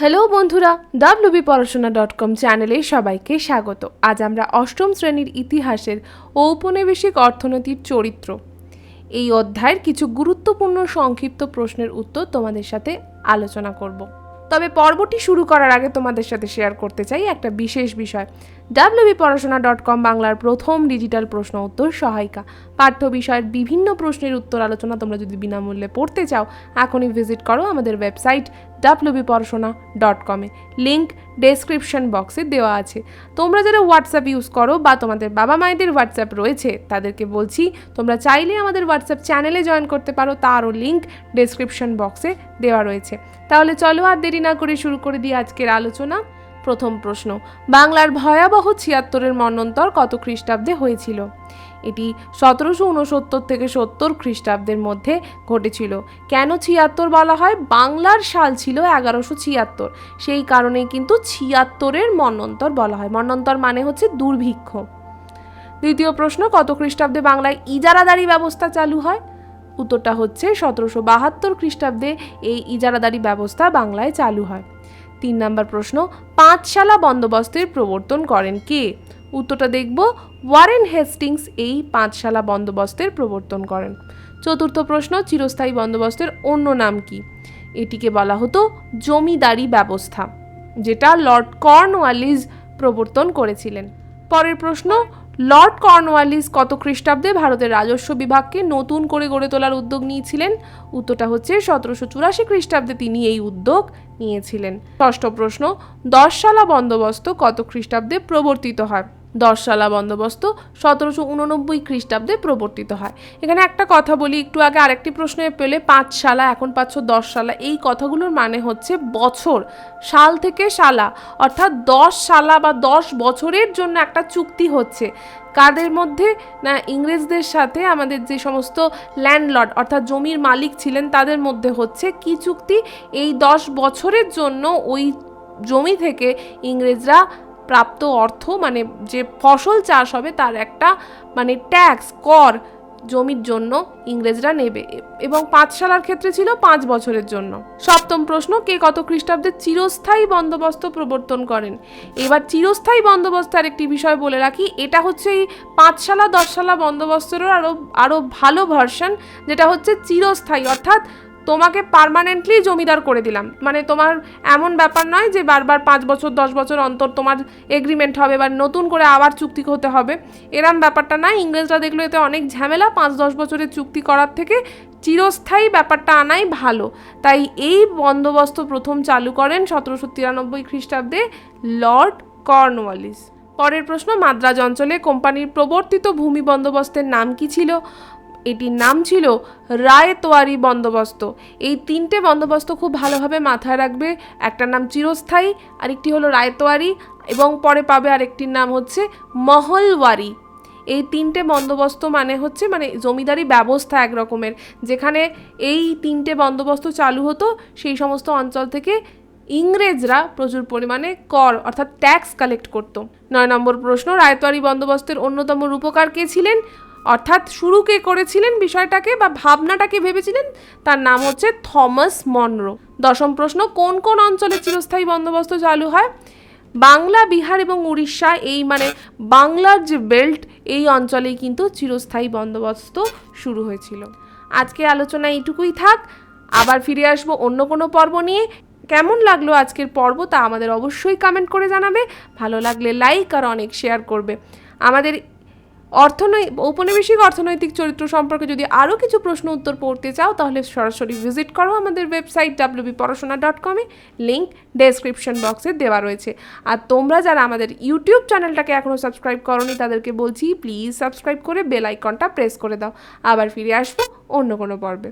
Hello বন্ধুরা WB পড়াশোনা dot com চ্যানেলে সবাইকে স্বাগত। আজ আমরা অষ্টম শ্রেণির ইতিহাসের ঔপনিবেশিক অর্থনীতির চরিত্র। এই অধ্যায়ের কিছু গুরুত্বপূর্ণ সংক্ষিপ্ত প্রশ্নের উত্তর তোমাদের সাথে আলোচনা করব। তবে পর্বটি শুরু করার আগে তোমাদের সাথে শেয়ার করতে চাই একটা বিশেষ বিষয়। ডাব্লিউবি পড়াশোনা ডট কম বাংলার প্রথম ডিজিটাল প্রশ্ন উত্তর সহায়িকা। পাঠ্য বিষয়ের বিভিন্ন প্রশ্নের উত্তর আলোচনা তোমরা যদি বিনামূল্যে পড়তে চাও, এখনই ভিজিট করো আমাদের ওয়েবসাইট ডাব্লিউবি পড়াশোনা ডট কমে লিঙ্ক ডেসক্রিপশন বক্সে দেওয়া আছে। তোমরা যারা হোয়াটসঅ্যাপ ইউজ করো বা তোমাদের বাবা মায়েদের হোয়াটসঅ্যাপ রয়েছে, তাদেরকে বলছি, তোমরা চাইলে আমাদের হোয়াটসঅ্যাপ চ্যানেলে জয়েন করতে পারো তারও লিঙ্ক ডেসক্রিপশন বক্সে দেওয়া রয়েছে। তাহলে চলো আর দেরি না করে শুরু করে দিই আজকের আলোচনা। প্রথম প্রশ্ন, বাংলার ভয়াবহ ছিয়াত্তরের মন্বন্তর কত খ্রিস্টাব্দে হয়েছিল? এটি সতেরোশো উনসত্তর থেকে সত্তর খ্রিস্টাব্দের মধ্যে ঘটেছিল। কেন ছিয়াত্তর বলা হয়? বাংলার সাল ছিল এগারোশো ছিয়াত্তর। সেই কারণেই কিন্তু ছিয়াত্তরের মন্বন্তর বলা হয়। মন্বন্তর মানে হচ্ছে দুর্ভিক্ষ। দ্বিতীয় প্রশ্ন, কত খ্রিস্টাব্দে বাংলায় ইজারাদারি ব্যবস্থা চালু হয়? উত্তরটা হচ্ছে সতেরোশো বাহাত্তর খ্রিস্টাব্দে এই ইজারাদারি ব্যবস্থা বাংলায় চালু হয়। তিন নম্বর প্রশ্ন, পাঁচশালা বন্দোবস্তের প্রবর্তন করেন কে? উত্তরটা দেখব। ওয়ারেন হেস্টিংস এই পাঁচশালা বন্দোবস্তের প্রবর্তন করেন। চতুর্থ প্রশ্ন, চিরস্থায়ী বন্দোবস্তের অন্য নাম কি? এটিকে বলা হতো জমিদারি ব্যবস্থা, যেটা লর্ড কর্নওয়ালিস প্রবর্তন করেছিলেন। পরের প্রশ্ন, লর্ড কর্নওয়ালিস কত খ্রিস্টাব্দে ভারতের রাজস্ব বিভাগকে নতুন করে গড়ে তোলার উদ্যোগ নিয়েছিলেন? উত্তরটা হচ্ছে সতেরোশো চুরাশি খ্রিস্টাব্দে তিনি এই উদ্যোগ নিয়েছিলেন। ষষ্ঠ প্রশ্ন, দশশালা বন্দোবস্ত কত খ্রিস্টাব্দে প্রবর্তিত হয়? দশশালা বন্দোবস্ত সতেরোশো উননব্বই খ্রিস্টাব্দে প্রবর্তিত হয়। এখানে একটা কথা বলি, একটু আগে আরেকটি প্রশ্নে পেলে পাঁচ সালা এখন পাচ্ছ দশ সালা এই কথাগুলোর মানে হচ্ছে বছর, সাল থেকে সালা অর্থাৎ দশ সালা বা দশ বছরের জন্য একটা চুক্তি হচ্ছে। কাদের মধ্যে? না, ইংরেজদের সাথে আমাদের যে সমস্ত ল্যান্ডলর্ড, অর্থাৎ জমির মালিক ছিলেন, তাদের মধ্যে হচ্ছে কি চুক্তি? এই দশ বছরের জন্য ওই জমি থেকে ইংরেজরা প্রাপ্ত অর্থ মানে যে ফসল চাষ হবে তার একটা মানে ট্যাক্স কর জমির জন্য ইংরেজরা নেবে। এবং পাঁচ সালার ক্ষেত্রে ছিল পাঁচ বছরের জন্য। সপ্তম প্রশ্ন, কে কত খ্রিস্টাব্দে চিরস্থায়ী বন্দোবস্ত প্রবর্তন করেন? এবার চিরস্থায়ী বন্দোবস্ত একটি বিষয় বলে রাখি, এটা হচ্ছে এই পাঁচ সালা দশ সালা বন্দোবস্তেরও আরও আরও ভালো ভার্সন যেটা হচ্ছে চিরস্থায়ী, অর্থাৎ তোমাকে পারমানেন্টলি জমিদার করে দিলাম। মানে তোমার এমন ব্যাপার নয় যে বারবার পাঁচ বছর, দশ বছর অন্তর তোমার এগ্রিমেন্ট হবে বা নতুন করে আবার চুক্তি হতে হবে। এরম ব্যাপারটা না, ইংরেজরা দেখল এতে অনেক ঝামেলা, পাঁচ, দশ বছরের চুক্তি করার থেকে চিরস্থায়ী ব্যাপারটা আনাই ভালো। তাই এই বন্দোবস্ত প্রথম চালু করেন সতেরোশো তিরানব্বই খ্রিস্টাব্দে লর্ড কর্নওয়ালিস। পরের প্রশ্ন, মাদ্রাজ অঞ্চলে কোম্পানির প্রবর্তিত ভূমি বন্দোবস্তের নাম কি ছিল? এটির নাম ছিল রায়তোয়ারি বন্দোবস্ত। এই তিনটে বন্দোবস্ত খুব ভালোভাবে মাথায় রাখবে। একটার নাম চিরস্থায়ী, আরেকটি হলো রায়তোয়ারি এবং পরে পাবে আরেকটির নাম হচ্ছে মহলওয়ারি। এই তিনটে বন্দোবস্ত মানে হচ্ছে মানে জমিদারি ব্যবস্থা এক রকমের। যেখানে এই তিনটে বন্দোবস্ত চালু হতো, সেই সমস্ত অঞ্চল থেকে ইংরেজরা প্রচুর পরিমাণে কর অর্থাৎ ট্যাক্স কালেক্ট করত। নয় নম্বর প্রশ্ন, রায়তোয়ারি বন্দোবস্তের অন্যতম রূপকার কে ছিলেন? অর্থাৎ শুরু কে করেছিলেন বিষয়টাকে বা ভাবনাটাকে ভেবেছিলেন? তার নাম হচ্ছে থমাস মনরো। দশম প্রশ্ন, কোন কোন অঞ্চলে চিরস্থায়ী বন্দোবস্ত চালু হয়? বাংলা, বিহার এবং উড়িষ্যা, এই মানে বাংলার যে বেল্ট, এই অঞ্চলেই কিন্তু চিরস্থায়ী বন্দোবস্ত শুরু হয়েছিল। আজকে আলোচনা এইটুকুই থাক। আবার ফিরে আসব অন্য কোনো পর্ব নিয়ে। কেমন লাগল আজকের পর্ব তা আমাদের অবশ্যই কমেন্ট করে জানাবে। ভালো লাগলে লাইক আর অনেক শেয়ার করবে। আমাদের অর্থনৈ, ঔপনিবেশিক অর্থনৈতিক চরিত্র সম্পর্কে যদি আরও কিছু প্রশ্ন উত্তর পড়তে চাও, তাহলে সরাসরি ভিজিট করো আমাদের ওয়েবসাইট ডাব্লিউবি পড়াশোনা ডট কমে লিঙ্ক ডেসক্রিপশন বক্সে দেওয়া রয়েছে। আর তোমরা যারা আমাদের ইউটিউব চ্যানেলটাকে এখনও সাবস্ক্রাইব করনি, তাদেরকে বলছি, প্লিজ সাবস্ক্রাইব করে বেল আইকনটা প্রেস করে দাও। আবার ফিরে আসব অন্য কোনো পর্বে।